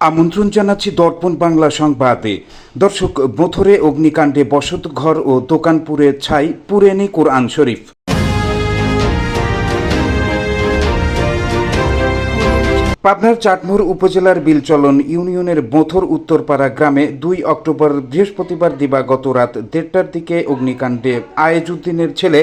আমন্ত্রণ জানাচ্ছি দর্পণ বাংলা সংবাদে। দর্শক বোথরে অগ্নিকাণ্ডে বসতঘর ও দোকান পুড়ে ছাই পুরেনি কোরআন শরীফ। পাবনার চাটমোহর উপজেলার বিলচলন ইউনিয়নের মথুর উত্তরপাড়া গ্রামে দুই অক্টোবর বৃহস্পতিবার দিবাগত রাত দেড়টার দিকে অগ্নিকাণ্ডে আয়েজউদ্দিনের ছেলে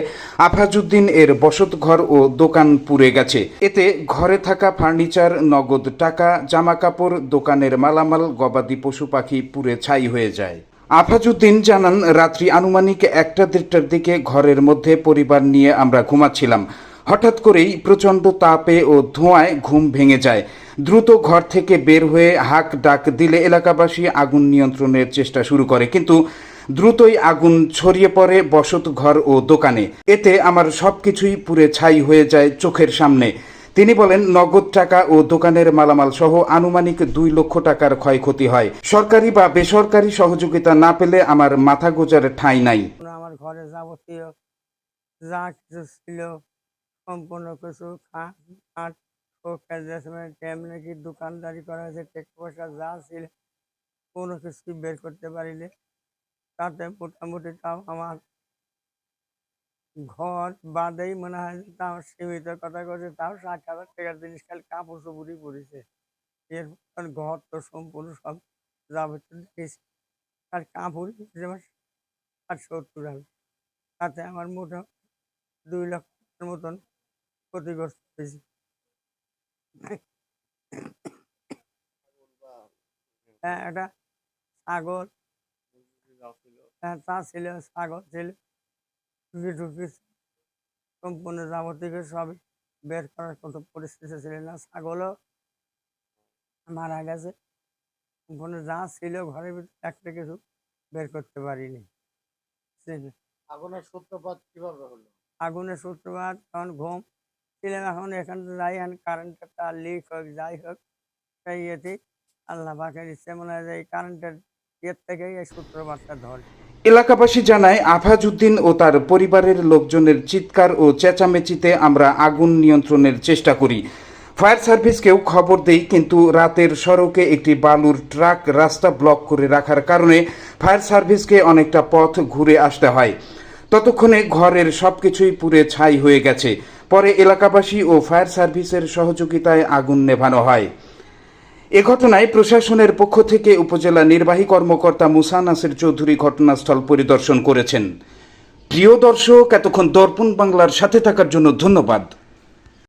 আফাজউদ্দিন এর বসতঘর ও দোকান পুড়ে গেছে। এতে ঘরে থাকা ফার্নিচার, নগদ টাকা জামা কাপড় দোকানের মালামাল, গবাদি পশু পাখি পুড়ে ছাই হয়ে যায়। আফাজুদ্দিন জানান, রাত্রি আনুমানিক একটা দেড়টার দিকে ঘরের মধ্যে পরিবার নিয়ে আমরা ঘুমাচ্ছিলাম। হঠাৎ করেই প্রচণ্ড তাপে ও ধোঁয়ায় ঘুম ভেঙে যায়। দ্রুত ঘর থেকে বের হয়ে হাক ডাক দিলে এলাকাবাসী আগুন নিয়ন্ত্রণের চেষ্টা শুরু করে, কিন্তু দ্রুতই আগুন ছড়িয়ে পড়ে বসত ঘর ও দোকানে। এতে আমার সবকিছুই পুড়ে ছাই হয়ে যায় চোখের সামনে। তিনি বলেন, নগদ টাকা ও দোকানের মালামাল সহ আনুমানিক দুই লক্ষ টাকার ক্ষয়ক্ষতি হয়। সরকারি বা বেসরকারি সহযোগিতা না পেলে আমার মাথা গোজার ঠাঁই নাই। আমার ঘরে যাবতীয় যা কিছু ছিল সম্পূর্ণ কিছু খাট ড্রেসমেন্ট তেমনি কি দোকানদারি করা হয়েছে টাকা পয়সা যা ছিল কোনো কিছু বের করতে পারিলে তাতে মোটামুটি তাও আমার ঘর বাদেই মনে হয় যে তাও সীমিত কথা করছে তাও ষাট হাজার টাকার জিনিস খালি কাপড় চোপড়ই পড়েছে। এর ঘর তো সম্পূর্ণ সব যাবতীয় দেখেছি আর কাপড় যেমন ষাট সত্তর হাজার। তাতে আমার মোটামুটি দুই টাকার মতন ক্ষতিগ্রস্ত হয়েছে হ্যাঁ একটা ছাগল হ্যাঁ তা ছিল ছাগল ছিল। টুকি টুকি সম্পূর্ণ যাবতীয় সবই বের করার কোনো পরিস্থিতি ছিল না। ছাগলও মারা গেছে। সম্পূর্ণ যা ছিল ঘরের ভিতরে একটা কিছু বের করতে পারিনি। আগুনের সূত্রপাত কীভাবে হলো? আগুনের সূত্রপাত তখন ঘুম ছিলাম এখন এখান যাই, এখন কারেন্টের তার লিক হোক, যাই হোক, সেই ইয়েতে আল্লাহ পাকের ইচ্ছে মনে হয় যে এই কারেন্টের ইয়ের থেকেই এই সূত্রপাতটা ধরে। এলাকাবাসী জানায়, আফাজউদ্দিন ও তার পরিবারের লোকজনের চিৎকার ও চেঁচামেচিতে আমরা আগুন নিয়ন্ত্রণের চেষ্টা করি। ফায়ার সার্ভিসকেও খবর দেই, কিন্তু রাতের সড়কে একটি বালুর ট্রাক রাস্তা ব্লক করে রাখার কারণে ফায়ার সার্ভিসকে অনেকটা পথ ঘুরে আসতে হয়। ততক্ষণে ঘরের সবকিছুই পুড়ে ছাই হয়ে গেছে। পরে এলাকাবাসী ও ফায়ার সার্ভিসের সহযোগিতায় আগুন নেভানো হয়। এ ঘটনায় প্রশাসনের পক্ষ থেকে উপজেলা নির্বাহী কর্মকর্তা মুসা নাসের চৌধুরী ঘটনাস্থল পরিদর্শন করেছেন। প্রিয় দর্শক, এতক্ষণ দর্পণ বাংলার সাথে থাকার জন্য ধন্যবাদ।